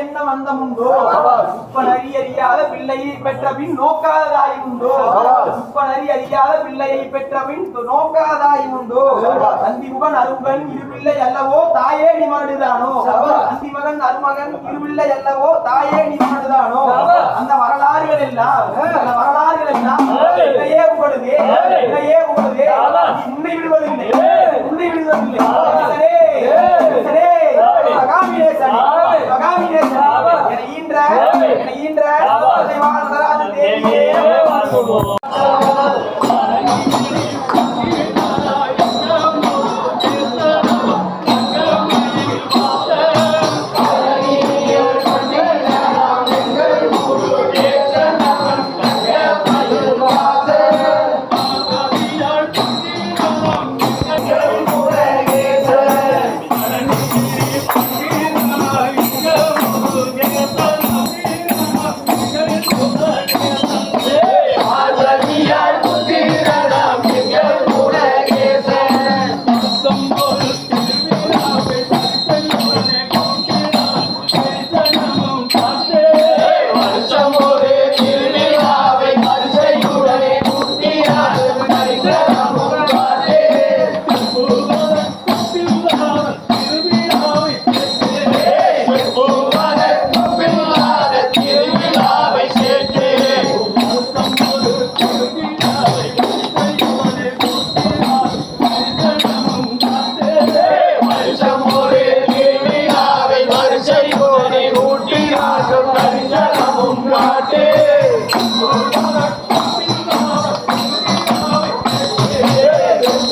என்ன வந்தம் உண்டோ உப்பனறி அறியாத பிள்ளையை பெற்ற பின் நோக்காததாய் உண்டோ உப்பனறி அறியாத பிள்ளையை பெற்ற பின் நோக்காததாய் உண்டோ அந்தி முகன் அருமகன் இரு பிள்ளை அல்லவோ தாயே நீ மகனுதானோ அந்தி மகன் அருமகன் இரு பிள்ளை அல்லவோ தாயே நீ மகனுதானோ அந்த வரலாறுகள் எல்லாம் அந்த வரலாறுகள் எல்லாம் உங்களுதே. இதையே உங்களுதே.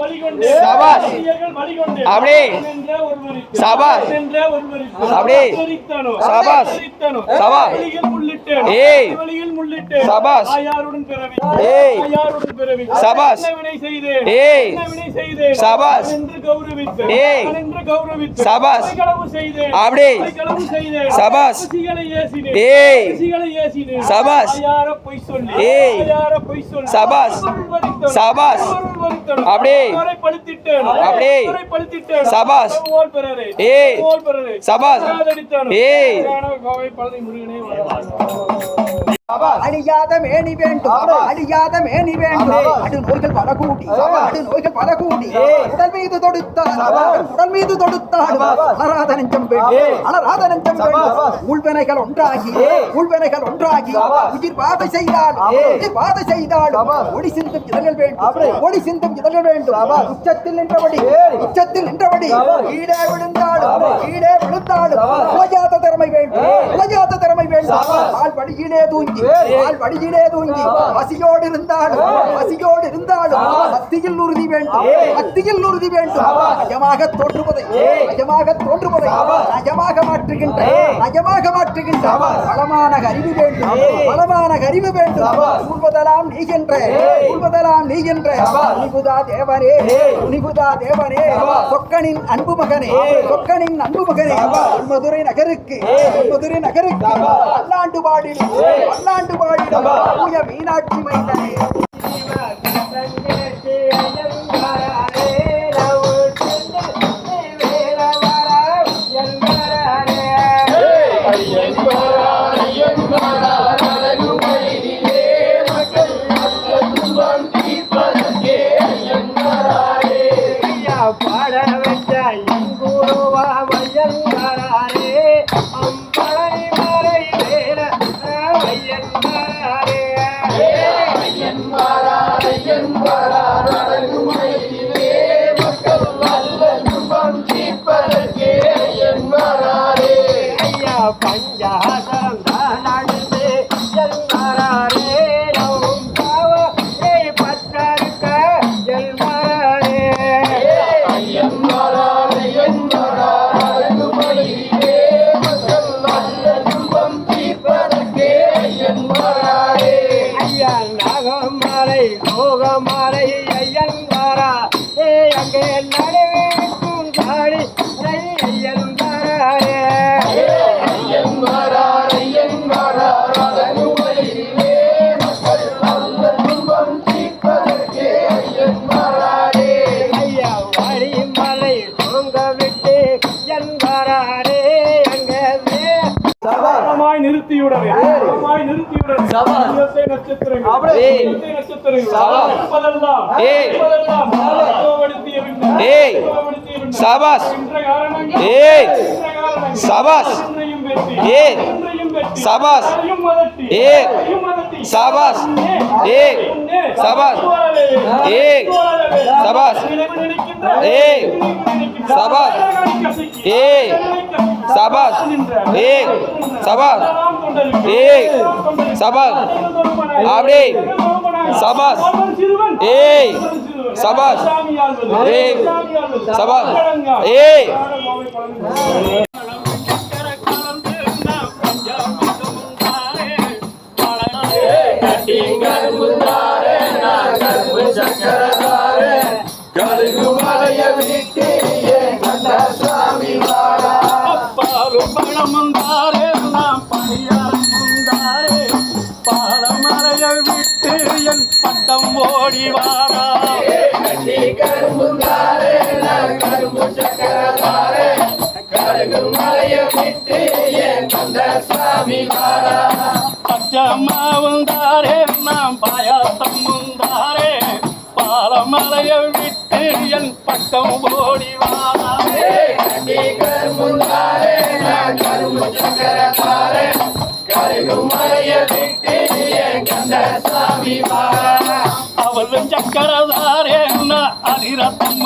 வழிகொண்டு சபாஷ். கண்ணியர்கள் வழிகொண்டு அப்படி. நின்ற ஒருவருக்கு சபாஷ். நின்ற ஒருவருக்கு அப்படி. உத்தரித்தனோ, சபாஷ். உத்தரித்தனோ, சபாஷ். வழியில் முள்ளிட்டேன் ஏய். பிறவி ஏய். செய்தேன் ஏய். கௌரவித்தேன் ஏய். என்று கௌரவித்தேன் சபாஷ். களவு செய்தேன் அப்படி. களவு செய்தேன் சபாஷ். ருசிகளை ஏசினேன் ஏய். சொல்லி ஏய். தாயார பொய் சொல்லி சபாஷ். பொருள் ஏய். காதலித்தான். ஏய். அழியாத மேனி வேண்டும். அழியாத மேனி வேண்டும். அடு நோய்கள் பல கூடி அடு நோய்கள் பல கூடி உடல் மீது தொடுத்தால் உடல் மீது தொடுத்தால் அலராத நெஞ்சம் வேண்டும். அலராத நெஞ்சம் வேண்டும். உள்வினைகள் ஒன்றாகி உள்வினைகள் ஒன்றாகி உயிர் பாதை செய்தால் உயிர் பாதை செய்தால் ஒளி சிந்தும் இதழ்கள் வேண்டும். ஒளி சிந்தும் இதழ்கள் வேண்டும். உச்சத்தில் நின்றபடி உச்சத்தில் நின்றபடி ஈடே விழுந்தாலும் ஈடே விழுந்தாலும் உலகாத திறமை வேண்டும். உலகாத திறமை வேண்டும். ஆள் படியிலே தூங்கி பால் வடியிலே தூங்கி பசியோடு இருந்தாலும் பசியோடு இருந்தாலும் பக்தியில் உறுதி வேண்டும். பக்தியில் உறுதி வேண்டும். நயமாக தோன்றுவதை நயமாக தோன்றுவதை நயமாக மாற்றுகின்ற நயமாக மாற்றுகின்ற பலமான அறிவு வேண்டும் பலமான அறிவு வேண்டும். உள்வதெல்லாம் நீ என்ற உள்வதெல்லாம் நீ என்ற துணிபுதா தேவனே துணிபுதா தேவனே சொக்கனின் அன்பு மகனே சொக்கனின் அன்பு மகனே மதுரை நகருக்கு மதுரை நகருக்கு பல்லாண்டு பாடிடும் பல்லாண்டு பாடிடும் மீனாட்சி மைந்தனே. Oh. இருப்பதெல்லாம் ஏய். இருப்பதெல்லாம் மகத்துவப்படுத்திய பின்னர் ஏய். शाबाश। एक शाबाश। एक शाबाश। एक शाबाश। एक शाबाश। एक शाबाश। एक, शाबाश। आपड़े शाबाश। एक शाबाश। एक शाबाश। एक। சபாஷ். ஒருவன் சிறுவன். ஏய். ஒருவன் சிறுவன். சபாஷ். சாமி ஆள்வது. ஏய். சாமி ஆள்வது. சபாஷ். கடங்கா. ஏய். காடமாவை பழங்கு. நாம் விட்டு என் நாம் பாயாசம் வந்தாரே மலையை விட்டு என் பக்கம் ஓடி அவளும் சக்கரதாரே அதிரத்தம்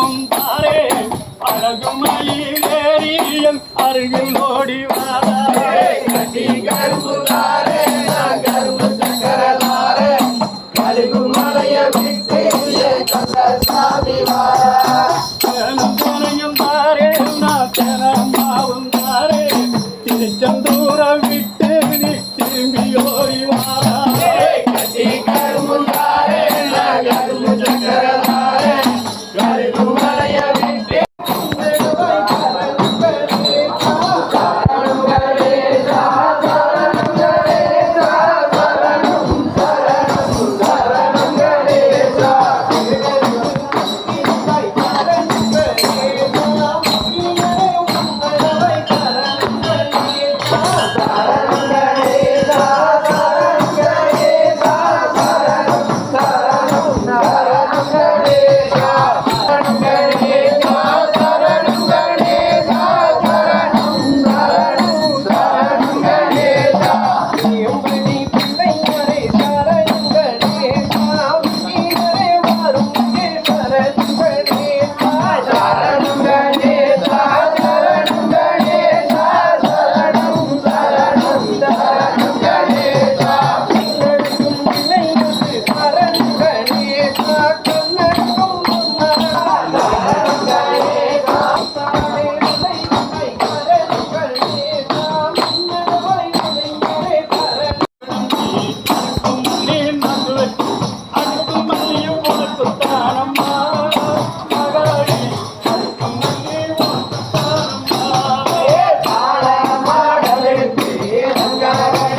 விட்டு நீ திரும்பி கட்டி வாரே Jai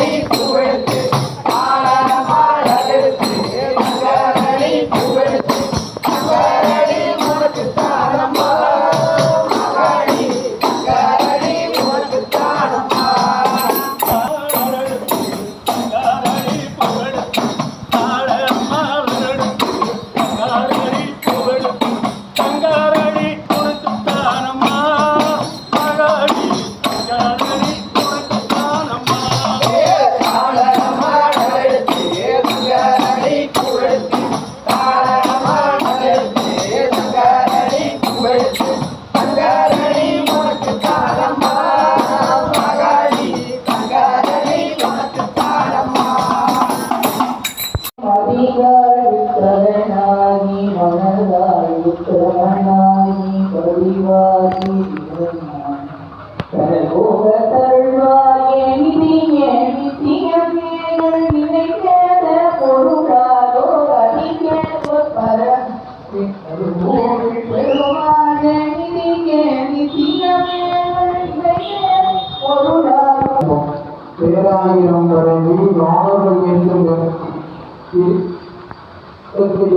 பேராயிரம் வரைவி மாணவர்கள் என்றும்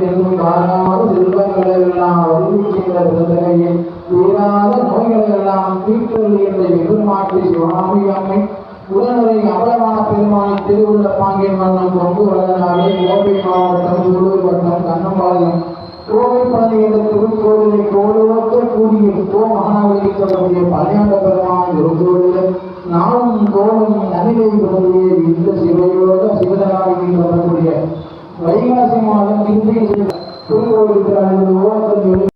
என்னும் காரணமாக செல்வங்களை எல்லாம் அறிவிக்கின்ற பிறந்தகையில் தீராத நோய்களை எல்லாம் தீர்த்தொழிகின்ற எதிர்மாற்றி சுவாமி அம்மை உடனுரை அபலமான பெருமானை திருவுள்ள பாங்கின் மன்னம் கொங்கு வளர்ந்தாலே கோவை மாவட்டம் சூலூர் வட்டம் கண்ணம்பாளையம் கோவை பள்ளியிட திருக்கோவிலை கோடுவத்த கூடிய கோ மகாவலி சொல்லக்கூடிய பழையாண்ட பெருமான் திருக்கோவிலில் நாளும் கோலும் நனிலை பிறந்தே இந்த சிவையோட சிவதனாவின் வரக்கூடிய வைகாசி மாதம் இந்திய திருக்கோவில் ஓரத்தில்